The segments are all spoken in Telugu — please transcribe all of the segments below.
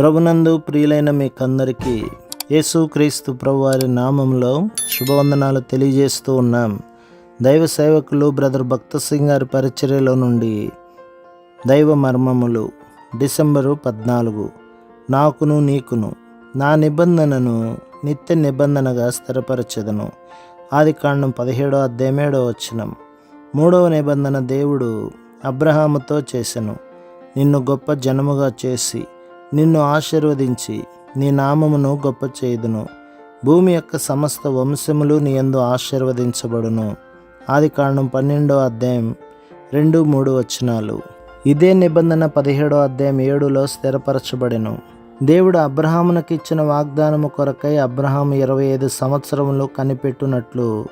ప్రభునందు ప్రియులైన మీకందరికీ యేసుక్రీస్తు ప్రభు వారి నామంలో శుభవందనాలు తెలియజేస్తూ ఉన్నాం. దైవ సేవకులు బ్రదర్ భక్త సింగ్ గారి పరిచర్యలో నుండి దైవ మర్మములు డిసెంబరు పద్నాలుగు. నాకును నీకును నా నిబంధనను నిత్య నిబంధనగా స్థిరపరచెదను. ఆది కాండం పదిహేడో అధ్యాయమేడో వచ్చినం మూడవ నిబంధన దేవుడు అబ్రహాముతో చేసెను. నిన్ను గొప్ప జనముగా చేసి నిన్ను ఆశీర్వదించి నీ నామమును గొప్ప చేయుదును. భూమి యొక్క సమస్త వంశములు నీ ఎందు ఆశీర్వదించబడును. ఆది కారణం పన్నెండో అధ్యాయం రెండు మూడు వచనాలు. ఇదే నిబంధన పదిహేడో అధ్యాయం ఏడులో స్థిరపరచబడెను. దేవుడు అబ్రహామునకు ఇచ్చిన వాగ్దానము కొరకై అబ్రహాం ఇరవై ఐదు సంవత్సరములు కనిపెట్టునట్లు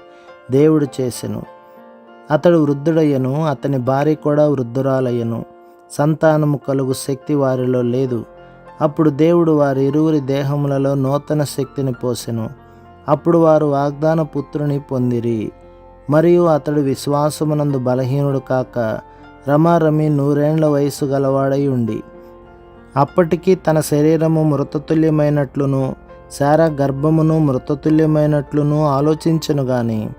దేవుడు చేసెను. అతడు వృద్ధుడయ్యను అతని భార్య కూడా వృద్ధురాలయ్యను. సంతానము కలుగు శక్తి వారిలో లేదు. అప్పుడు దేవుడు వారి ఇరువురి దేహములలో నూతన శక్తిని పోసెను. అప్పుడు వారు వాగ్దాన పుత్రుని పొందిరి. మరియు అతడు విశ్వాసమునందు బలహీనుడు కాక రమారమి నూరేండ్ల వయసు గలవాడై ఉండి అప్పటికి తన శరీరము మృతతుల్యమైనట్లును శార గర్భమును మృతతుల్యమైనట్లును ఆలోచించను గాని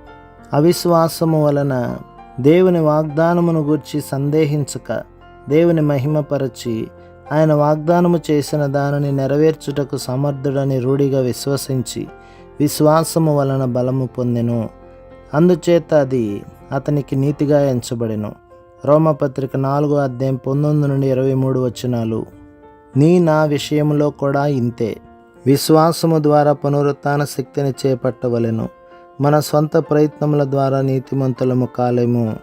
అవిశ్వాసము వలన దేవుని వాగ్దానమును గూర్చి సందేహించక దేవుని మహిమపరచి ఆయన వాగ్దానము చేసిన దానిని నెరవేర్చుటకు సమర్థుడని రూఢిగా విశ్వసించి విశ్వాసము వలన బలము పొందెను. అందుచేత అది అతనికి నీతిగా ఎంచబడెను. రోమపత్రిక నాలుగో అధ్యాయం పంతొమ్మిది నుండి ఇరవై మూడు వచనాలు. నీ నా విషయంలో కూడా ఇంతే. విశ్వాసము ద్వారా పునరుత్న శక్తిని చేపట్టవలెను. మన సొంత ప్రయత్నముల ద్వారా నీతిమంతులము కాలేము.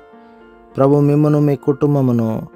ప్రభు మిమ్మను మీ కుటుంబమును